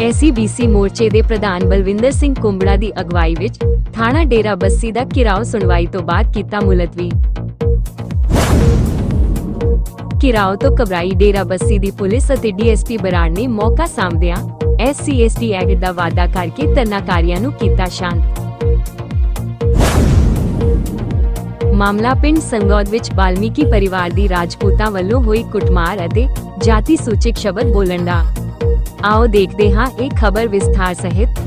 SCBC ਮੋਰਚੇ ਦੇ ਪ੍ਰਧਾਨ ਬਲਵਿੰਦਰ ਸਿੰਘ ਕੁੰਬੜਾ ਦੀ ਅਗਵਾਈ ਵਿੱਚ ਥਾਣਾ ਡੇਰਾ ਬੱਸੀ ਦਾ ਘਿਰਾਓ ਸੁਣਵਾਈ ਤੋਂ ਬਾਅਦ ਕੀਤਾ ਮੁਲਤਵੀ। ਘਿਰਾਓ ਤੋਂ ਘਬਰਾਈ ਡੇਰਾ ਬੱਸੀ ਦੀ ਪੁਲਿਸ ਅਤੇ ਡੀਐਸਪੀ ਬਰਾੜ ਨੇ ਮੌਕਾ ਸਾਂਭਦਿਆਂ ਐਸਸੀਐਸਟੀ ਐਕਟ ਦਾ ਵਾਅਦਾ ਕਰਕੇ ਧਰਨਾਕਾਰੀਆਂ ਨੂੰ ਕੀਤਾ ਸ਼ਾਂਤ। ਮਾਮਲਾ ਪਿੰਡ ਸੰਗੌਦ ਵਿੱਚ ਬਾਲਮੀਕੀ ਪਰਿਵਾਰ ਦੀ ਰਾਜਪੂਤਾਂ ਵੱਲੋਂ ਹੋਈ ਕੁੱਟਮਾਰ ਅਤੇ ਜਾਤੀ ਸੂਚਕ ਸ਼ਬਦ ਬੋਲਣ ਦਾ ਆਓ ਦੇਖਦੇ ਹਾਂ ਇਹ ਖਬਰ ਵਿਸਥਾਰ ਸਹਿਤ।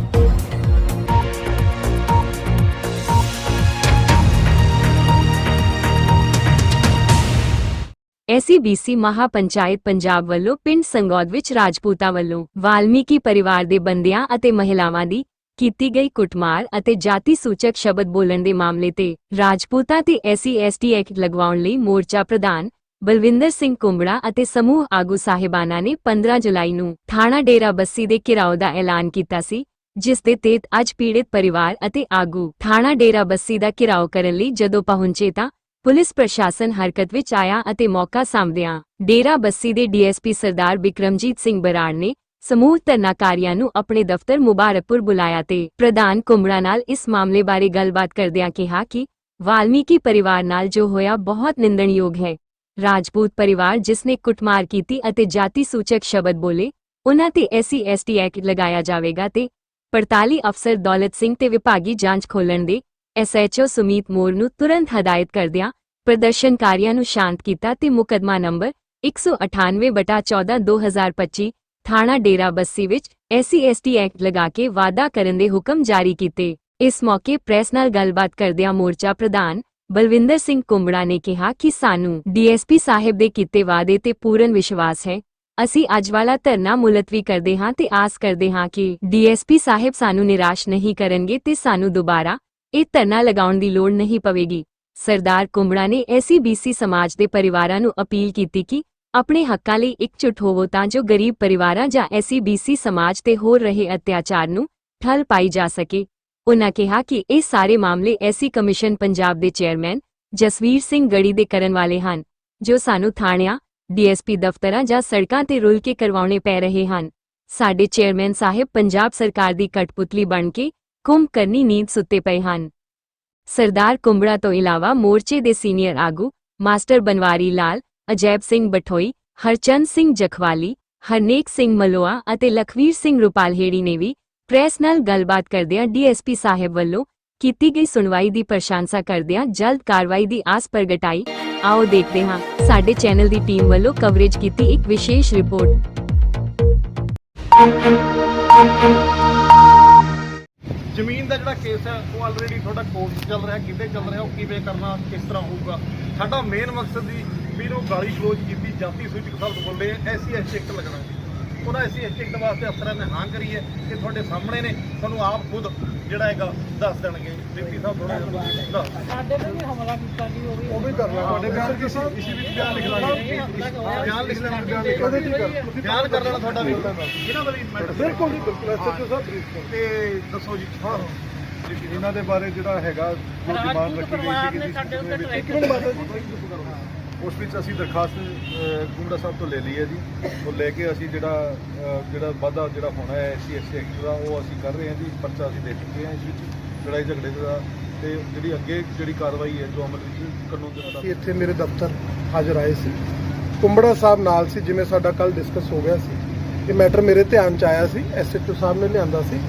ਐਸਸੀਬੀਸੀ ਮਹਾਪੰਚਾਇਤ ਪੰਜਾਬ ਵੱਲੋਂ ਪਿੰਡ ਸੰਗੌਦ ਵਿੱਚ ਰਾਜਪੂਤਾਂ ਵੱਲੋਂ ਵਾਲਮੀਕੀ ਪਰਿਵਾਰ ਦੇ ਬੰਦਿਆਂ ਅਤੇ ਮਹਿਲਾਵਾਂ ਦੀ ਕੀਤੀ ਗਈ ਕੁੱਟਮਾਰ ਅਤੇ ਜਾਤੀ ਸੂਚਕ ਸ਼ਬਦ ਬੋਲਣ ਦੇ ਮਾਮਲੇ ਤੇ ਰਾਜਪੂਤਾਂ ਤੇ ਐਸਸੀ ਐਸਟੀ ਐਕਟ ਲਗਵਾਉਣ ਲਈ ਮੋਰਚਾ ਪ੍ਰਧਾਨ ਬਲਵਿੰਦਰ ਸਿੰਘ ਕੁੰਬੜਾ ਅਤੇ ਸਮੂਹ ਆਗੂ ਸਾਹਿਬਾਨਾਂ ਨੇ 15 ਜੁਲਾਈ ਨੂੰ ਥਾਣਾ ਡੇਰਾ ਬੱਸੀ ਦੇ ਘਿਰਾਓ ਦਾ ਐਲਾਨ ਕੀਤਾ ਸੀ, ਜਿਸ ਦੇ ਤਹਿਤ ਅੱਜ ਪੀੜਿਤ ਪਰਿਵਾਰ ਅਤੇ ਆਗੂ ਥਾਣਾ ਡੇਰਾ ਬੱਸੀ ਦਾ ਘਿਰਾਓ ਕਰਨ ਲਈ ਜਦੋਂ ਪਹੁੰਚੇ ਤਾਂ ਪੁਲਿਸ ਪ੍ਰਸ਼ਾਸਨ ਹਰਕਤ ਵਿੱਚ ਆਇਆ ਅਤੇ ਮੌਕਾ ਸਾਂਭਦਿਆਂ ਡੇਰਾ ਬੱਸੀ ਦੇ ਡੀਐਸਪੀ ਸਰਦਾਰ ਬਿਕਰਮਜੀਤ ਸਿੰਘ ਬਰਾੜ ਨੇ ਸਮੂਹ ਧਰਨਾਕਾਰੀਆਂ ਨੂੰ ਆਪਣੇ ਦਫ਼ਤਰ ਮੁਬਾਰਕਪੁਰ ਬੁਲਾਇਆ ਤੇ ਪ੍ਰਧਾਨ ਕੁੰਬੜਾ ਨਾਲ ਇਸ ਮਾਮਲੇ ਬਾਰੇ ਗੱਲਬਾਤ ਕਰਦਿਆਂ ਕਿਹਾ ਕਿ ਵਾਲਮੀਕੀ ਪਰਿਵਾਰ ਨਾਲ ਜੋ ਹੋਇਆ ਬਹੁਤ ਨਿੰਦਣਯੋਗ ਹੈ। ਰਾਜਪੂਤ ਪਰਿਵਾਰ ਜਿਸ ਨੇ ਕੁੱਟਮਾਰ ਕੀਤੀ ਅਤੇ ਜਾਤੀ ਸੂਚਕ ਸ਼ਬਦ ਬੋਲੇ, ਉਨ੍ਹਾਂ ਤੇ ਐਸਸੀ ਐਸਟੀ ਐਕਟ ਲਗਾਇਆ ਜਾਵੇਗਾ ਤੇ ਪੜਤਾਲੀ ਅਫਸਰ ਦੌਲਤ ਸਿੰਘ ਤੇ ਵਿਭਾਗੀ ਜਾਂਚ ਖੋਲਣ ਦੇ ਐਸਐਚਓ ਸੁਮੀਤ ਮੋਰ ਨੂੰ ਤੁਰੰਤ ਹਦਾਇਤ ਕਰਦਿਆਂ ਪ੍ਰਦਰਸ਼ਨਕਾਰੀਆਂ ਨੂੰ ਸ਼ਾਂਤ ਕੀਤਾ ਤੇ ਮੁਕਦਮਾ ਨੰਬਰ 198/14/2025 ਥਾਣਾ ਡੇਰਾ ਬੱਸੀ ਵਿੱਚ ਐਸਸੀ ਐਸਟੀ ਐਕਟ ਲਗਾ ਕੇ ਵਾਅਦਾ ਕਰਨ ਦੇ ਹੁਕਮ ਜਾਰੀ ਕੀਤੇ। ਇਸ ਮੌਕੇ ਪ੍ਰੈਸ ਨਾਲ ਗੱਲਬਾਤ ਕਰਦਿਆਂ ਮੋਰਚਾ ਪ੍ਰਧਾਨ ਬਲਵਿੰਦਰ ਸਿੰਘ ਕੁੰਬੜਾ ਨੇ ਕਿਹਾ ਕਿ ਸਾਨੂੰ ਡੀਐਸਪੀ ਸਾਹਿਬ ਦੇ ਕੀਤੇ ਵਾਅਦੇ ਤੇ ਪੂਰਨ ਵਿਸ਼ਵਾਸ ਹੈ। ਅਸੀਂ ਅੱਜ ਵਾਲਾ ਧਰਨਾ ਮੁਲਤਵੀ ਕਰਦੇ ਹਾਂ ਤੇ ਆਸ ਕਰਦੇ ਹਾਂ ਕਿ ਡੀਐਸਪੀ ਸਾਹਿਬ ਸਾਨੂੰ ਨਿਰਾਸ਼ ਨਹੀਂ ਕਰਨਗੇ ਤੇ ਸਾਨੂੰ ਦੁਬਾਰਾ ਇਹ ਧਰਨਾ ਲਗਾਉਣ ਦੀ ਲੋੜ ਨਹੀਂ ਪਵੇਗੀ। ਸਰਦਾਰ ਕੁੰਬੜਾ ਨੇ ਐਸਸੀਬੀਸੀ ਸਮਾਜ ਦੇ ਪਰਿਵਾਰਾਂ ਨੂੰ ਅਪੀਲ ਕੀਤੀ ਕਿ ਆਪਣੇ ਹੱਕਾਂ ਲਈ ਇਕਜੁੱਟ ਹੋਵੋ ਤਾਂ ਜੋ ਗਰੀਬ ਪਰਿਵਾਰਾਂ ਜਾਂ ਐਸਸੀਬੀਸੀ ਸਮਾਜ ਤੇ ਹੋ ਰਹੇ ਅਤਿਆਚਾਰ ਨੂੰ ਠੱਲ ਪਾਈ ਜਾ ਸਕੇ। ਉਨ੍ਹਾਂ ਕਿਹਾ ਕਿ ਇਹ ਸਾਰੇ ਮਾਮਲੇ ਐਸੀ ਕਮਿਸ਼ਨ ਪੰਜਾਬ ਦੇ ਚੇਅਰਮੈਨ ਜਸਵੀਰ ਸਿੰਘ ਗੜੀ ਦੇ ਕਰਨ ਵਾਲੇ ਹਨ, ਜੋ ਸਾਨੂੰ ਥਾਣਿਆਂ, ਡੀਐਸਪੀ ਦਫ਼ਤਰਾਂ ਜਾਂ ਸੜਕਾਂ ਤੇ ਰੁਲ ਕੇ ਕਰਵਾਉਣੇ ਪੈ ਰਹੇ ਹਨ। ਸਾਡੇ ਚੇਅਰਮੈਨ ਸਾਹਿਬ ਪੰਜਾਬ ਸਰਕਾਰ ਦੀ ਕਠਪੁਤਲੀ ਬਣ ਕੇ ਕੁੰਭ ਕਰਨੀ ਨੀਂਦ ਸੁੱਤੇ ਪਏ ਹਨ। ਸਰਦਾਰ ਕੁੰਬੜਾ ਤੋਂ ਇਲਾਵਾ ਮੋਰਚੇ ਦੇ ਸੀਨੀਅਰ ਆਗੂ ਮਾਸਟਰ ਬਨਵਾਰੀ ਲਾਲ, ਅਜੈਬ ਸਿੰਘ ਬਠੋਈ, ਹਰਚੰਦ ਸਿੰਘ ਜਖਵਾਲੀ, ਹਰਨੇਕ ਸਿੰਘ ਮਲੋਆ ਅਤੇ ਲਖਵੀਰ ਸਿੰਘ ਰੁਪਾਲਹੇੜੀ ਨੇ ਵੀ ਪ੍ਰੈਸ ਨਾਲ ਗੱਲਬਾਤ ਕਰਦਿਆਂ ਡੀਐਸਪੀ ਸਾਹਿਬ ਵੱਲੋਂ ਕੀਤੀ ਗਈ ਸੁਣਵਾਈ ਦੀ ਪ੍ਰਸ਼ੰਸਾ ਕਰਦਿਆਂ ਜਲਦ ਕਾਰਵਾਈ ਦੀ ਆਸ ਪ੍ਰਗਟਾਈ। ਆਓ ਦੇਖਦੇ ਹਾਂ, ਸਾਡੇ ਚੈਨਲ ਦੀ ਟੀਮ ਵੱਲੋਂ ਕਵਰੇਜ ਕੀਤੀ ਇੱਕ ਵਿਸ਼ੇਸ਼ ਰਿਪੋਰਟ। ਜ਼ਮੀਨ ਦਾ ਜਿਹੜਾ ਕੇਸ ਹੈ, ਉਹ ਆਲਰੇਡੀ ਤੁਹਾਡਾ ਕੋਰਟ ਚੱਲ ਰਿਹਾ ਕਿੱਥੇ ਚੱਲ ਰਿਹਾ, ਉਹ ਕਿਵੇਂ ਕਰਨਾ, ਕਿਸ ਤਰ੍ਹਾਂ ਹੋਊਗਾ? ਸਾਡਾ ਮੇਨ ਮਕਸਦ ਦੀ ਵੀ ਨੂੰ ਗਾਲੀ ਕਲੋਜ਼ ਕੀਤੀ ਜਾਤੀ ਸੂਚਕ ਸ਼ਬਦ ਬੋਲੇ ਐਸੀ ਐਸਟੀ ਐਕਟ ਲੱਗਣਾ। ਸੀ ਉਹਨਾਂ ਐਸੀ ਐਸਟੀ ਐਕਟ ਵਾਸਤੇ ਅਫਸਰਾਂ ਨੇ ਹਾਂ ਕਰੀ ਹੈ ਕਿ ਤੁਹਾਡੇ ਸਾਹਮਣੇ ਨੇ ਤੁਹਾਨੂੰ ਆਪ ਖੁਦ ਜਿਹੜਾ ਹੈਗਾ ਦੱਸ ਦੇਣਗੇ। ਡਿਪਟੀ ਸਾਹਿਬ ਥੋੜਾ ਜਿਹਾ ਸਾਡੇ ਤੇ ਵੀ ਹਮਲਾ ਕੀਤਾ ਜੀ ਉਹ ਵੀ ਉਹ ਵੀ ਕਰ ਲਾ ਤੁਹਾਡੇ ਬਿਆਨ ਕਿਸੇ ਇਸੇ ਵਿੱਚ ਬਿਆਨ ਲਿਖ ਲਾਂਗੇ ਬਿਆਨ ਲਿਖ ਲੈਣਾ ਬਿਆਨ ਲਿਖ ਉਹਦੇ ਬਿਆਨ ਕਰ ਲੈਣਾ ਤੁਹਾਡਾ ਵੀ। ਇਹਨਾਂ ਵੀ ਬਿਲਕੁਲ ਜੀ ਬਿਲਕੁਲ। ਐਸਐਚਓ ਸਾਹਿਬ ਬਰੀਫ ਤੇ ਦੱਸੋ ਜੀ। ਹਾਂ। ਇਹਨਾਂ ਦੇ ਬਾਰੇ ਜਿਹੜਾ ਹੈਗਾ ਜੋ ਡਿਮਾਂਡ ਰੱਖੀ ਗਈ ਸੀ ਸਾਡੇ ਉੱਤੇ ਕਿ ਇੱਕ ਮਿੰਟ ਬਾਅਦ ਜੀ। ਉਸ ਵਿੱਚ ਅਸੀਂ ਦਰਖਾਸਤ ਅਹ, ਸਾਹਿਬ ਤੋਂ ਲੈ ਲਈ ਹੈ ਜੀ। ਉਹ ਲੈ ਕੇ ਅਸੀਂ ਜਿਹੜਾ ਜਿਹੜਾ ਵਾਧਾ ਜਿਹੜਾ ਹੋਣਾ ਹੈ ਐਸਸੀ ਐਸਟੀ ਐਕਟ ਦਾ ਉਹ ਅਸੀਂ ਕਰ ਰਹੇ ਹਾਂ ਜੀ। ਪਰਚਾ ਅਸੀਂ ਦੇ ਚੁੱਕੇ ਹਾਂ ਇਸ ਵਿੱਚ ਲੜਾਈ ਝਗੜੇ ਦਾ। ਤੇ ਜਿਹੜੀ ਅੱਗੇ ਜਿਹੜੀ ਕਾਰਵਾਈ ਹੈ ਜੋ ਅਮਲ ਵਿੱਚ ਕਾਨੂੰਨ ਦੇ ਮੁਤਾਬਕ। ਇੱਥੇ ਮੇਰੇ ਦਫ਼ਤਰ ਹਾਜ਼ਰ ਆਏ ਸੀ। ਕੁੰਬੜਾ ਸਾਹਿਬ ਨਾਲ ਸੀ ਜਿਵੇਂ ਸਾਡਾ ਕੱਲ ਡਿਸਕਸ ਹੋ ਗਿਆ ਸੀ। ਇਹ ਮੈਟਰ ਮੇਰੇ ਧਿਆਨ ਚ ਆਇਆ ਸੀ ਐਸਐਚਓ ਸਾਹਿਬ ਨੇ ਲਿਆਂਦਾ ਸੀ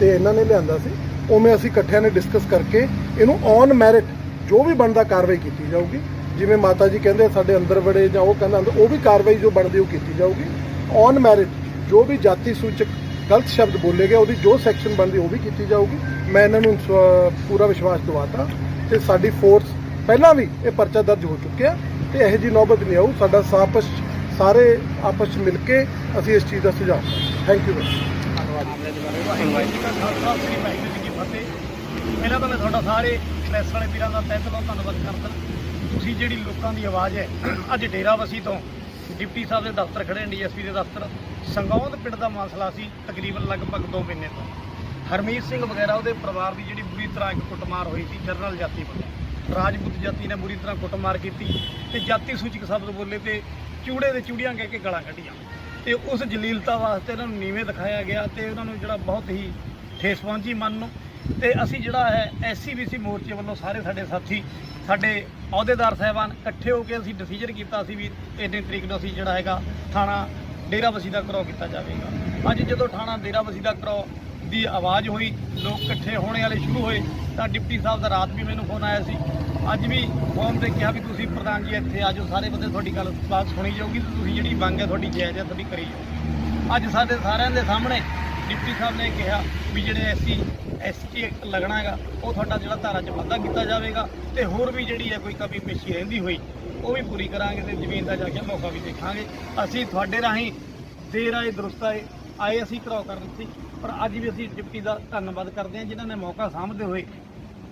ਤੇ ਇਹਨਾਂ ਨੇ ਲਿਆਂਦਾ ਸੀ। ਉਵੇਂ ਅਸੀਂ ਇਕੱਠਿਆਂ ਨੇ ਡਿਸਕਸ ਕਰਕੇ ਇਹਨੂੰ ਔਨ ਮੈਰਿਟ ਜੋ ਵੀ ਬਣਦਾ ਕਾਰਵਾਈ ਕੀਤੀ ਜਾਊਗੀ। ਜਿਵੇਂ ਮਾਤਾ ਜੀ ਕਹਿੰਦੇ ਸਾਡੇ ਅੰਦਰ ਬੜੇ ਜਾਂ ਉਹ ਕਹਿੰਦਾ ਅੰਦਰ, ਉਹ ਵੀ ਕਾਰਵਾਈ ਜੋ ਬਣਦੀ ਉਹ ਕੀਤੀ ਜਾਊਗੀ। ਔਨ ਮੈਰਿਟ ਜੋ ਵੀ ਜਾਤੀ ਸੂਚਕ ਗਲਤ ਸ਼ਬਦ ਬੋਲੇ ਗਏ, ਉਹਦੀ ਜੋ ਸੈਕਸ਼ਨ ਬਣਦੀ ਉਹ ਵੀ ਕੀਤੀ ਜਾਊਗੀ। ਮੈਂ ਇਹਨਾਂ ਨੂੰ ਪੂਰਾ ਵਿਸ਼ਵਾਸ ਦਿਵਾਤਾ ਤੇ ਸਾਡੀ ਫੋਰਸ ਪਹਿਲਾਂ ਵੀ ਇਹ ਪਰਚਾ ਦਰਜ ਹੋ ਚੁੱਕਿਆ ਤੇ ਇਹੋ ਜੀ ਨੌਬਤ ਨਹੀਂ ਆਊ। ਸਾਡਾ ਸਾਪਸ, ਸਾਰੇ ਆਪਸ 'ਚ ਮਿਲ ਕੇ ਅਸੀਂ ਇਸ ਚੀਜ਼ ਦਾ ਸੁਝਾਅ ਥੈਂਕ ਯੂ ਵਾਹਿਗੁਰੂ ਤਾਂ ਮੈਂ ਤੁਹਾਡਾ ਸਾਰੇ ਪ੍ਰੈਸ ਵਾਲੇ ਵੀਰਾਂ ਦਾ ਤਹਿ ਦਿਲੋਂ ਧੰਨਵਾਦ ਕਰਦਾ। ਤੁਸੀਂ ਜਿਹੜੀ ਲੋਕਾਂ ਦੀ ਆਵਾਜ਼ ਹੈ, ਅੱਜ ਡੇਰਾਵਸੀ ਤੋਂ ਡਿਪਟੀ ਸਾਹਿਬ ਦੇ ਦਫ਼ਤਰ ਖੜੇ ਡੀਐਸਪੀ ਦੇ ਦਫ਼ਤਰ, ਸੰਗੌਂਦ ਪਿੰਡ ਦਾ ਮਸਲਾ ਸੀ ਤਕਰੀਬਨ ਲਗਭਗ 2 ਮਹੀਨੇ ਤੋਂ। ਹਰਮੀਤ ਸਿੰਘ ਵਗੈਰਾ, ਉਹਦੇ ਪਰਿਵਾਰ ਦੀ ਜਿਹੜੀ ਬੁਰੀ ਤਰ੍ਹਾਂ ਇੱਕ ਕੁੱਟਮਾਰ ਹੋਈ ਸੀ, ਜਰਨਲ ਜਾਤੀ ਵੱਲੋਂ। ਰਾਜਪੂਤ ਜਾਤੀ ਨੇ ਬੁਰੀ ਤਰ੍ਹਾਂ ਕੁੱਟਮਾਰ ਕੀਤੀ ਤੇ ਜਾਤੀ ਸੂਚਕ ਸ਼ਬਦ ਬੋਲੇ ਤੇ ਚੂੜੇ ਦੇ ਚੂੜੀਆਂ ਕਹਿ ਕੇ ਗਾਲਾਂ ਕੱਢੀਆਂ। ਤੇ ਉਸ ਜਲੀਲਤਾ ਵਾਸਤੇ ਇਹਨਾਂ ਨੂੰ ਨੀਵੇਂ ਦਿਖਾਇਆ ਗਿਆ ਤੇ ਉਹਨਾਂ ਨੂੰ ਜਿਹੜਾ ਬਹੁਤ ਹੀ ਠੇਸ ਪਹੁੰਚੀ ਮਨ ਨੂੰ। ਤੇ ਅਸੀਂ ਜਿਹੜਾ ਹੈ ਐਸਸੀਬੀਸੀ ਮੋਰਚੇ ਵੱਲੋਂ ਸਾਰੇ ਸਾਡੇ ਸਾਥੀ, ਸਾਡੇ ਅਹੁਦੇਦਾਰ ਸਾਹਿਬਾਨ ਇਕੱਠੇ ਹੋ ਕੇ ਅਸੀਂ ਡਿਸੀਜਨ ਕੀਤਾ ਸੀ ਵੀ ਇੰਨੇ ਤਰੀਕ ਨੂੰ ਅਸੀਂ ਜਿਹੜਾ ਹੈਗਾ ਥਾਣਾ ਡੇਰਾਬਸੀ ਦਾ ਘਰਾਓ ਕੀਤਾ ਜਾਵੇਗਾ। ਅੱਜ ਜਦੋਂ ਥਾਣਾ ਡੇਰਾਬਸੀ ਦਾ ਘਰਾਓ ਦੀ ਆਵਾਜ਼ ਹੋਈ, ਲੋਕ ਇਕੱਠੇ ਹੋਣੇ ਵਾਲੇ ਸ਼ੁਰੂ ਹੋਏ, ਤਾਂ ਡਿਪਟੀ ਸਾਹਿਬ ਦਾ ਰਾਤ ਵੀ ਮੈਨੂੰ ਫੋਨ ਆਇਆ ਸੀ। ਅੱਜ ਵੀ ਫੋਨ ਤੇ ਕਿਹਾ ਵੀ ਤੁਸੀਂ ਪ੍ਰਧਾਨ ਜੀ ਇੱਥੇ ਆਜੋ ਸਾਰੇ ਬੰਦੇ ਤੁਹਾਡੀ ਗੱਲ ਬਾਤ ਸੁਣੀ ਜਾਊਗੀ ਤੇ ਤੁਸੀਂ ਜਿਹੜੀ ਮੰਗ ਹੈ ਤੁਹਾਡੀ ਜਾਇਜ਼ ਹੈ, ਤੁਹਾਡੀ ਕਰੀ ਜਾਊਗੀ ਅੱਜ ਸਾਡੇ ਸਾਰਿਆਂ ਦੇ ਸਾਹਮਣੇ ਡਿਪਟੀ ਸਾਹਿਬ ਨੇ ਕਿਹਾ ਵੀ ਜਿਹੜੇ ਐਸਸੀ ਐਸਟੀ ਐਕਟ ਲੱਗਣਾ ਹੈਗਾ, ਉਹ ਤੁਹਾਡਾ ਜਿਹੜਾ ਧਾਰਾ 'ਚ ਵਾਧਾ ਕੀਤਾ ਜਾਵੇਗਾ ਤੇ ਹੋਰ ਵੀ ਜਿਹੜੀ ਹੈ ਕੋਈ ਕਮੀ ਪੇਸ਼ੀ ਰਹਿੰਦੀ ਹੋਈ, ਉਹ ਵੀ ਪੂਰੀ ਕਰਾਂਗੇ ਤੇ ਜ਼ਮੀਨ ਦਾ ਜਾ ਕੇ ਮੌਕਾ ਵੀ ਦੇਖਾਂਗੇ। ਅਸੀਂ ਤੁਹਾਡੇ ਰਾਹੀਂ ਦੇਰ ਆਏ, ਦਰੁਸਤ ਆਏ ਆਏ ਅਸੀਂ ਘਰਾਓ ਕਰਨ ਸੀ ਪਰ ਅੱਜ ਵੀ ਅਸੀਂ ਡਿਪਟੀ ਦਾ ਧੰਨਵਾਦ ਕਰਦੇ ਹਾਂ ਜਿਨ੍ਹਾਂ ਨੇ ਮੌਕਾ ਸਾਂਭਦੇ ਹੋਏ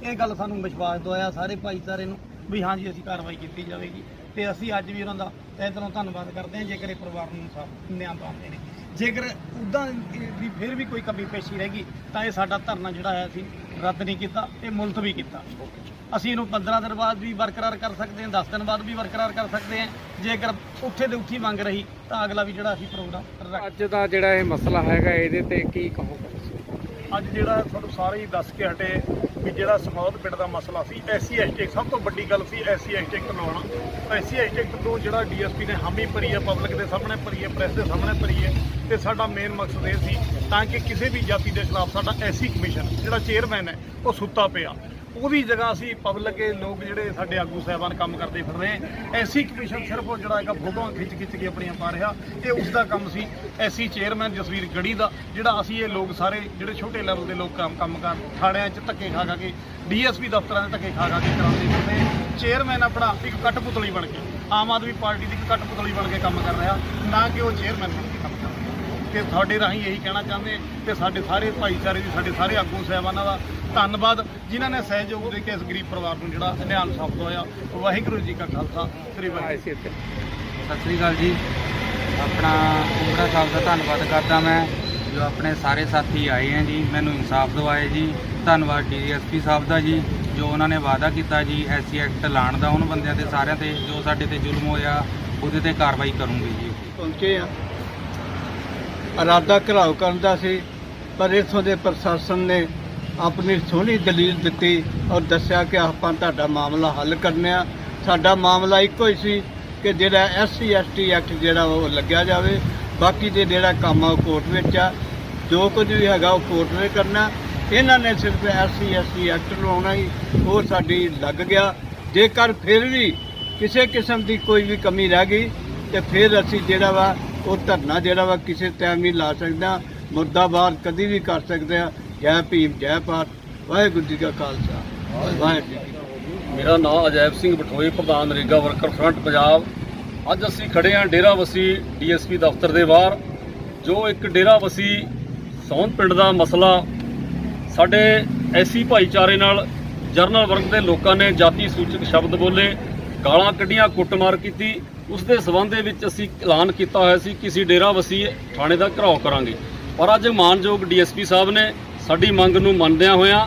ਇਹ ਗੱਲ ਸਾਨੂੰ ਵਿਸ਼ਵਾਸ ਦਵਾਇਆ ਸਾਰੇ ਭਾਈਚਾਰੇ ਨੂੰ। ਵੀ ਹਾਂਜੀ ਅਸੀਂ ਕਾਰਵਾਈ ਕੀਤੀ ਜਾਵੇਗੀ। ਤੇ ਅਸੀਂ ਅੱਜ ਵੀ ਉਹਨਾਂ ਦਾ ਤਹਿ ਦਿਲੋਂ ਧੰਨਵਾਦ ਕਰਦੇ ਹਾਂ, ਜੇਕਰ ਇਹ ਪਰਿਵਾਰ ਨੂੰ ਇਨਸਾਫ ਨਿਆਂ ਪਾਉਂਦੇ ਨੇ ਜੇਕਰ ਉਦਾਂ ਵੀ ਫਿਰ ਵੀ ਕੋਈ ਕਮੀ ਪੇਸ਼ੀ ਰਹਿ ਗਈ, ਤਾਂ ਇਹ ਸਾਡਾ ਧਰਨਾ ਜਿਹੜਾ ਹੈ ਅਸੀਂ ਰੱਦ ਨਹੀਂ ਕੀਤਾ, ਇਹ ਮੁਲਤਵੀ ਕੀਤਾ। ਅਸੀਂ ਇਹਨੂੰ 15 ਦਿਨ ਬਾਅਦ ਵੀ ਬਰਕਰਾਰ ਕਰ ਸਕਦੇ ਹਾਂ 10 ਦਿਨ ਬਾਅਦ ਵੀ ਬਰਕਰਾਰ ਕਰ ਸਕਦੇ ਹਾਂ। ਜੇਕਰ ਉੱਥੇ ਦੇ ਉੱਥੀ ਮੰਗ ਰਹੀ, ਤਾਂ ਅਗਲਾ ਵੀ ਜਿਹੜਾ ਅਸੀਂ ਪ੍ਰੋਗਰਾਮ ਰੱਖ ਅੱਜ ਦਾ ਜਿਹੜਾ ਇਹ ਮਸਲਾ ਹੈਗਾ, ਇਹਦੇ ਤੇ ਕੀ ਕਹੋਗੇ? ਅੱਜ ਜਿਹੜਾ ਤੁਹਾਨੂੰ ਸਾਰੇ ਹੀ ਦੱਸ ਕੇ ਹਟੇ ਵੀ ਜਿਹੜਾ ਸਮੌਦ ਪਿੰਡ ਦਾ ਮਸਲਾ ਸੀ ਐਸਸੀ ਐਸਟੀ ਸਭ ਤੋਂ ਵੱਡੀ ਗੱਲ ਸੀ ਐਸਸੀ ਐਸਟੀ ਐਕਟ ਲਾਉਣਾ। ਐਸਸੀ ਐਸਟੀ ਐਕਟ ਤੋਂ ਜਿਹੜਾ ਡੀਐਸਪੀ ਨੇ ਹਾਮੀ ਭਰੀ ਹੈ ਪਬਲਿਕ ਦੇ ਸਾਹਮਣੇ ਭਰੀ ਹੈ ਪ੍ਰੈਸ ਦੇ ਸਾਹਮਣੇ ਭਰੀ ਹੈ ਤੇ ਸਾਡਾ ਮੇਨ ਮਕਸਦ ਇਹ ਸੀ ਤਾਂ ਕਿ ਕਿਸੇ ਵੀ ਜਾਤੀ ਦੇ ਖਿਲਾਫ ਸਾਡਾ ਐਸਸੀ ਕਮਿਸ਼ਨ ਜਿਹੜਾ ਚੇਅਰਮੈਨ ਹੈ, ਉਹ ਸੁੱਤਾ ਪਿਆ। ਉਹਦੀ ਜਗ੍ਹਾ ਅਸੀਂ ਪਬਲਿਕ ਦੇ ਲੋਕ ਜਿਹੜੇ ਸਾਡੇ ਆਗੂ ਸਾਹਿਬਾਨ ਕੰਮ ਕਰਦੇ ਫਿਰ ਰਹੇ ਐਸੀ ਕਮਿਸ਼ਨ ਸਿਰਫ ਉਹ ਜਿਹੜਾ ਹੈਗਾ ਫੋਟੋਆਂ ਖਿੱਚ ਖਿੱਚ ਕੇ ਆਪਣੀਆਂ ਪਾ ਰਿਹਾ। ਇਹ ਉਸ ਦਾ ਕੰਮ ਸੀ। ਐਸੀ ਚੇਅਰਮੈਨ ਜਸਵੀਰ ਗੜੀ ਦਾ, ਜਿਹੜਾ ਅਸੀਂ ਇਹ ਲੋਕ ਸਾਰੇ ਜਿਹੜੇ ਛੋਟੇ ਲੈਵਲ ਦੇ ਲੋਕ ਕੰਮ ਕੰਮ ਕਰ ਥਾਣਿਆਂ 'ਚ ਧੱਕੇ ਖਾ ਖਾ ਕੇ, ਡੀਐਸਪੀ ਦਫ਼ਤਰਾਂ 'ਚ ਧੱਕੇ ਖਾ ਖਾ ਕੇ ਕਰਾਉਂਦੇ ਫਿਰਦੇ ਚੇਅਰਮੈਨ ਆਪਣਾ ਇੱਕ ਕਠਪੁਤਲੀ ਬਣ ਕੇ, ਆਮ ਆਦਮੀ ਪਾਰਟੀ ਦੀ ਇੱਕ ਕਠਪੁਤਲੀ ਬਣ ਕੇ ਕੰਮ ਕਰ ਰਿਹਾ। ਨਾ ਕਿ ਉਹ ਚੇਅਰਮੈਨ ਬਣ ਕੇ ਕੰਮ ਕਰ ਰਿਹਾ। ਤੇ ਤੁਹਾਡੇ ਰਾਹੀਂ ਇਹੀ ਕਹਿਣਾ ਚਾਹੁੰਦੇ ਕਿ ਸਾਡੇ ਸਾਰੇ ਭਾਈਚਾਰੇ ਦੀ, ਸਾਡੇ ਸਾਰੇ ਆਗੂ ਸਾਹਿਬਾਨਾਂ ਦਾ ਧੰਨਵਾਦ ਜਿਨ੍ਹਾਂ ਨੇ ਸਹਿਯੋਗ ਦੇ ਕੇ ਇਸ ਗਰੀਬ ਪਰਿਵਾਰ ਨੂੰ ਜਿਹੜਾ ਨਿਆਂ ਇਨਸਾਫ ਦਵਾਇਆ ਵਾਹਿਗੁਰੂ ਜੀ ਕਾ ਖਾਲਸਾ ਸ੍ਰੀ ਵਾਹਿਗੁਰੂ। ਸਤਿ ਸ੍ਰੀ ਅਕਾਲ ਜੀ। ਆਪਣਾ ਉਮਰਾ ਸਾਹਿਬ ਦਾ ਧੰਨਵਾਦ ਕਰਦਾ ਮੈਂ ਜੋ ਆਪਣੇ ਸਾਰੇ ਸਾਥੀ ਆਏ ਹੈ ਜੀ ਮੈਨੂੰ ਇਨਸਾਫ ਦਿਵਾਏ ਜੀ। ਧੰਨਵਾਦ ਡੀਐਸਪੀ ਸਾਹਿਬ ਦਾ ਜੀ ਜੋ ਉਹਨਾਂ ਨੇ ਵਾਅਦਾ ਕੀਤਾ ਜੀ ਐਸਸੀ ਐਕਟ ਲਾਣ ਦਾ ਉਹਨਾਂ ਬੰਦਿਆਂ ਤੇ ਸਾਰਿਆਂ ਤੇ ਜੋ ਸਾਡੇ ਤੇ ਜ਼ੁਲਮ ਹੋਇਆ ਉਹਦੇ ਤੇ ਕਾਰਵਾਈ ਕਰੂੰਗੀ ਜੀ। ਪਹੁੰਚੇ ਆ। ਇਰਾਦਾ ਘਰਾਓ ਕਰਨ ਦਾ ਸੀ ਪਰ ਇੱਥੋਂ ਦੇ ਪ੍ਰਸ਼ਾਸਨ ਨੇ ਆਪਣੀ ਸੋਹਣੀ ਦਲੀਲ ਦਿੱਤੀ ਔਰ ਦੱਸਿਆ ਕਿ ਆਪਾਂ ਤੁਹਾਡਾ ਮਾਮਲਾ ਹੱਲ ਕਰਨਿਆ ਸਾਡਾ ਮਾਮਲਾ ਇੱਕੋ ਹੀ ਸੀ ਕਿ ਜਿਹੜਾ ਐਸਸੀ, ਐਸਟੀ ਐਕਟ ਜਿਹੜਾ ਉਹ ਲੱਗਿਆ ਜਾਵੇ। ਬਾਕੀ ਦੇ ਜਿਹੜਾ ਕੰਮ ਆ ਉਹ ਕੋਰਟ ਵਿੱਚ ਆ। ਜੋ ਕੁਝ ਵੀ ਹੈਗਾ ਉਹ ਕੋਰਟ ਨੇ ਕਰਨਾ। ਇਹਨਾਂ ਨੇ ਸਿਰਫ ਐਸਸੀ, ਐਸਟੀ ਐਕਟ ਲਾਉਣਾ ਹੀ, ਉਹ ਸਾਡੀ ਲੱਗ ਗਿਆ। ਜੇਕਰ ਫਿਰ ਵੀ ਕਿਸੇ ਕਿਸਮ ਦੀ ਕੋਈ ਵੀ ਕਮੀ ਰਹਿ ਗਈ, ਤੇ ਫਿਰ ਅਸੀਂ ਜਿਹੜਾ ਵਾ, ਉਹ ਧਰਨਾ ਜਿਹੜਾ ਵਾ ਕਿਸੇ ਟਾਈਮ ਵੀ ਲਾ ਸਕਦਾ। ਮੁਰਦਾਬਾਦ ਕਦੀ ਵੀ ਕਰ ਸਕਦੇ ਆ। ਜੈ ਭੀਮ, ਜੈ ਭਾਰਤ। ਵਾਹਿਗੁਰੂ ਜੀ ਕਾ ਖਾਲਸਾ। ਵਾਹਿਗੁਰੂ ਜੀ ਕੀ ਫਤਿਹ। ਮੇਰਾ ਨਾਮ ਅਜੈਬ ਸਿੰਘ ਬਠੋਏ, ਪ੍ਰਧਾਨ ਨਰੇਗਾ ਵਰਕਰ ਫਰੰਟ ਪੰਜਾਬ। ਅੱਜ ਅਸੀਂ ਖੜੇ ਹਾਂ ਡੇਰਾ ਡੇਰਾਵਸੀ ਡੀਐਸਪੀ ਦਫ਼ਤਰ ਦੇ ਬਾਹਰ, ਜੋ ਇੱਕ ਡੇਰਾਵਸੀ ਸੌਂਦ ਪਿੰਡ ਦਾ ਮਸਲਾ ਸਾਡੇ ਐਸੀ ਭਾਈਚਾਰੇ ਨਾਲ ਜਰਨਲ ਵਰਗ ਦੇ ਲੋਕਾਂ ਨੇ ਜਾਤੀ ਸੂਚਕ ਸ਼ਬਦ ਬੋਲੇ, ਗਾਲਾਂ ਕੱਢੀਆਂ, ਕੁੱਟਮਾਰ ਕੀਤੀ। ਉਸ ਦੇ ਸਬੰਧ ਦੇ ਵਿੱਚ ਅਸੀਂ ਐਲਾਨ ਕੀਤਾ ਹੋਇਆ ਸੀ ਕਿ ਅਸੀਂ ਡੇਰਾਵਸੀ ਥਾਣੇ ਦਾ ਘਰਾਓ ਕਰਾਂਗੇ। ਪਰ ਅੱਜ ਮਾਨਯੋਗ ਡੀਐਸਪੀ ਸਾਹਿਬ ਨੇ ਸਾਡੀ ਮੰਗ ਨੂੰ ਮੰਨਦਿਆਂ ਹੋਇਆਂ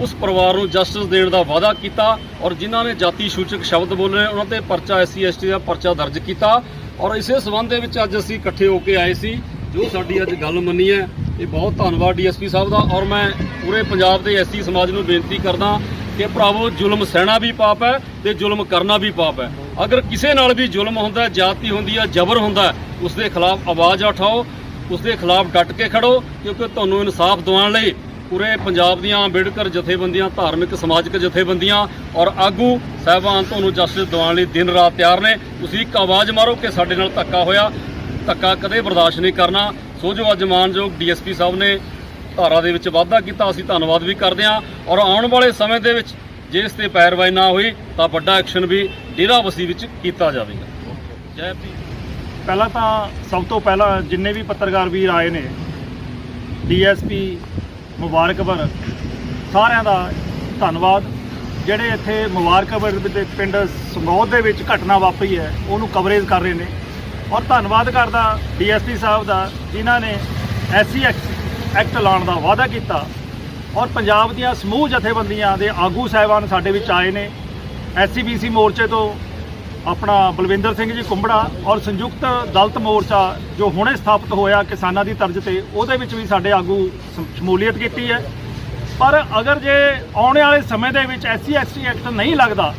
ਉਸ ਪਰਿਵਾਰ ਨੂੰ ਜਸਟਿਸ ਦੇਣ ਦਾ ਵਾਅਦਾ ਕੀਤਾ ਔਰ ਜਿਨ੍ਹਾਂ ਨੇ ਜਾਤੀ ਸੂਚਕ ਸ਼ਬਦ ਬੋਲੇ ਉਹਨਾਂ ਤੇ ਪਰਚਾ ਐਸਸੀ ਐਸਟੀ ਦਾ ਪਰਚਾ ਦਰਜ ਕੀਤਾ ਔਰ ਇਸੇ ਸਬੰਧ ਦੇ ਵਿੱਚ ਅੱਜ ਅਸੀਂ ਇਕੱਠੇ ਹੋ ਕੇ ਆਏ ਸੀ। ਜੋ ਸਾਡੀ ਅੱਜ ਗੱਲ ਮੰਨੀ ਹੈ ਇਹ ਬਹੁਤ ਧੰਨਵਾਦ ਡੀਐਸਪੀ ਸਾਹਿਬ ਦਾ ਔਰ ਮੈਂ ਪੂਰੇ ਪੰਜਾਬ ਦੇ ਐਸਸੀ ਸਮਾਜ ਨੂੰ ਬੇਨਤੀ ਕਰਦਾ ਕਿ ਭਰਾਵੋ ਜ਼ੁਲਮ ਸਹਿਣਾ ਵੀ ਪਾਪ ਹੈ ਤੇ ਜ਼ੁਲਮ ਕਰਨਾ ਵੀ ਪਾਪ ਹੈ। ਅਗਰ ਕਿਸੇ ਨਾਲ ਵੀ ਜ਼ੁਲਮ ਹੁੰਦਾ ਜਾਤੀ ਹੁੰਦੀ ਹੈ ਜ਼ਬਰ ਹੁੰਦਾ ਹੈ, ਉਸ ਦੇ ਖਿਲਾਫ ਆਵਾਜ਼ ਉਠਾਓ। ਉਸ ਦੇ ਖਿਲਾਫ ਡਟ ਕੇ ਖੜੋ, ਕਿਉਂਕਿ ਤੁਹਾਨੂੰ ਇਨਸਾਫ ਦਿਵਾਉਣ ਲਈ ਪੂਰੇ ਪੰਜਾਬ ਦੀਆਂ ਅੰਬੇਡਕਰ ਜਥੇਬੰਦੀਆਂ, ਧਾਰਮਿਕ, ਸਮਾਜਿਕ ਜਥੇਬੰਦੀਆਂ ਔਰ ਆਗੂ ਸਹਿਬਾਨ ਤੁਹਾਨੂੰ ਜਸਟਿਸ ਦਿਵਾਉਣ ਲਈ ਦਿਨ ਰਾਤ ਤਿਆਰ ਨੇ। ਤੁਸੀਂ ਇੱਕ ਆਵਾਜ਼ ਮਾਰੋ ਕਿ ਸਾਡੇ ਨਾਲ ਧੱਕਾ ਹੋਇਆ। ਧੱਕਾ ਕਦੇ ਬਰਦਾਸ਼ਤ ਨਹੀਂ ਕਰਨਾ। ਸੋ ਜੋ ਅੱਜ ਮਾਨਯੋਗ ਡੀਐਸਪੀ ਸਾਹਿਬ ਨੇ ਧਾਰਾ ਦੇ ਵਿੱਚ ਵਾਅਦਾ ਕੀਤਾ, ਅਸੀਂ ਧੰਨਵਾਦ ਵੀ ਕਰਦੇ ਹਾਂ। ਔਰ ਆਉਣ ਵਾਲੇ ਸਮੇਂ ਦੇ ਵਿੱਚ ਜੇ ਇਸ ਤੇ ਪੈਰਵਾਈ ਨਾ ਹੋਈ, ਤਾਂ ਵੱਡਾ ਐਕਸ਼ਨ ਵੀ ਡੇਰਾ ਵਸੀ ਵਿੱਚ ਕੀਤਾ ਜਾਵੇਗਾ। ਜੈ ਭੀਮ। ਪਹਿਲਾਂ ਤਾਂ ਸਭ ਤੋਂ ਪਹਿਲਾਂ ਜਿੰਨੇ ਵੀ ਪੱਤਰਕਾਰ ਵੀਰ ਆਏ ਨੇ, ਡੀਐਸਪੀ ਮੁਬਾਰਕਬਰ, ਸਾਰਿਆਂ ਦਾ ਧੰਨਵਾਦ। ਜਿਹੜੇ ਇੱਥੇ ਮੁਬਾਰਕਬਰ ਦੇ ਪਿੰਡ ਸਮੌਦ ਦੇ ਵਿੱਚ ਘਟਨਾ ਵਾਪਰੀ ਹੈ, ਉਹਨੂੰ ਕਵਰੇਜ ਕਰ ਰਹੇ ਨੇ। ਔਰ ਧੰਨਵਾਦ ਕਰਦਾ ਡੀਐਸਪੀ ਸਾਹਿਬ ਦਾ, ਜਿਨ੍ਹਾਂ ਨੇ ਐਸਸੀ ਐਕਟ ਲਾਉਣ ਦਾ ਵਾਅਦਾ ਕੀਤਾ। ਔਰ ਪੰਜਾਬ ਦੀਆਂ ਸਮੂਹ ਜਥੇਬੰਦੀਆਂ ਦੇ ਆਗੂ ਸਾਹਿਬਾਨ ਸਾਡੇ ਵਿੱਚ ਆਏ ਨੇ, ਐਸਸੀਬੀਸੀ ਮੋਰਚੇ ਤੋਂ ਆਪਣਾ ਬਲਵਿੰਦਰ ਸਿੰਘ ਜੀ ਕੁੰਬੜਾ ਔਰ ਸੰਯੁਕਤ ਦਲਤ ਮੋਰਚਾ ਜੋ ਹੁਣੇ ਸਥਾਪਿਤ ਹੋਇਆ ਕਿਸਾਨਾਂ ਦੀ ਤਰਜ਼ ਤੇ, ਉਹਦੇ ਵਿੱਚ ਵੀ ਸਾਡੇ ਆਗੂ ਸ਼ਮੂਲੀਅਤ ਕੀਤੀ ਹੈ। ਪਰ ਅਗਰ ਜੇ ਆਉਣ ਵਾਲੇ ਸਮੇਂ ਦੇ ਵਿੱਚ ਐਸਸੀ, ਐਸਟੀ ਐਕਟ ਨਹੀਂ ਲੱਗਦਾ,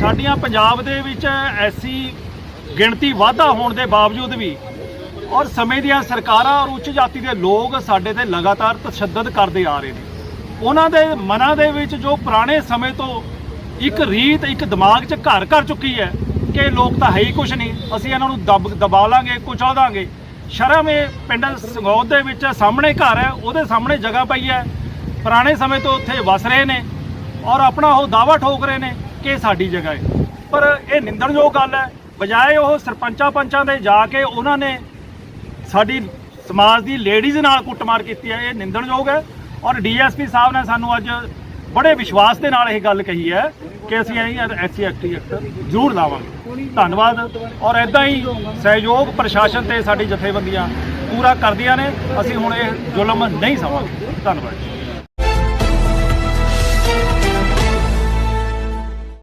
ਸਾਡੀਆਂ ਪੰਜਾਬ ਦੇ ਵਿੱਚ ਐਸੀ ਗਿਣਤੀ ਵਾਧਾ ਹੋਣ ਦੇ ਬਾਵਜੂਦ ਵੀ ਔਰ ਸਮੇਂ ਦੀਆਂ ਸਰਕਾਰਾਂ ਔਰ ਉੱਚ ਜਾਤੀ ਦੇ ਲੋਕ ਸਾਡੇ ਤੇ ਲਗਾਤਾਰ ਤਸ਼ੱਦਦ ਕਰਦੇ ਆ ਰਹੇ ਨੇ। ਉਹਨਾਂ ਦੇ ਮਨਾਂ ਦੇ ਵਿੱਚ ਜੋ ਪੁਰਾਣੇ ਸਮੇਂ ਤੋਂ ਇੱਕ ਰੀਤ, ਇੱਕ ਦਿਮਾਗ 'ਚ ਘਰ ਕਰ ਚੁੱਕੀ ਹੈ ਕਿ ਲੋਕ ਤਾਂ ਹੈ ਹੀ ਕੁਝ ਨਹੀਂ। ਅਸੀਂ ਇਹਨਾਂ ਨੂੰ ਦਬ ਦਬਾ ਲਾਂਗੇ ਕੁਚਲ ਦਾਂਗੇ ਸ਼ਰਮ ਇਹ ਪਿੰਡ ਸੰਗੌਦ ਦੇ ਵਿੱਚ ਸਾਹਮਣੇ ਘਰ ਹੈ, ਉਹਦੇ ਸਾਹਮਣੇ ਜਗ੍ਹਾ ਪਈ ਹੈ। ਪੁਰਾਣੇ ਸਮੇਂ ਤੋਂ ਉੱਥੇ ਵਸ ਰਹੇ ਨੇ ਔਰ ਆਪਣਾ ਉਹ ਦਾਵਾ ਠੋਕ ਰਹੇ ਨੇ ਕਿ ਸਾਡੀ ਜਗ੍ਹਾ ਹੈ। ਪਰ ਇਹ ਨਿੰਦਣਯੋਗ ਗੱਲ ਹੈ, ਬਜਾਏ ਉਹ ਸਰਪੰਚਾਂ ਪੰਚਾਂ ਦੇ ਜਾ ਕੇ ਉਹਨਾਂ ਨੇ ਸਾਡੀ ਸਮਾਜ ਦੀ ਲੇਡੀਜ਼ ਨਾਲ ਕੁੱਟਮਾਰ ਕੀਤੀ ਹੈ, ਇਹ ਨਿੰਦਣਯੋਗ ਹੈ। ਔਰ ਡੀਐਸਪੀ ਸਾਹਿਬ ਨੇ ਸਾਨੂੰ ਅੱਜ ਬੜੇ ਵਿਸ਼ਵਾਸ ਦੇ ਨਾਲ ਇਹ ਗੱਲ ਕਹੀ ਹੈ ਕਿ ਅਸੀਂ ਐਸਸੀ ਐਕਟੀ ਐਕਟ ਜ਼ਰੂਰ ਲਾਵਾਂਗੇ। ਧੰਨਵਾਦ। ਔਰ ਐਦਾਂ ਹੀ ਸਹਿਯੋਗ ਪ੍ਰਸ਼ਾਸਨ ਤੇ ਸਾਡੀ ਜਥੇਬੰਦੀਆਂ ਪੂਰਾ ਕਰਦੀਆਂ ਨੇ। ਅਸੀਂ ਹੁਣ ਇਹ ਜ਼ੁਲਮ ਨਹੀਂ ਸਮਾਂਗੇ। ਧੰਨਵਾਦ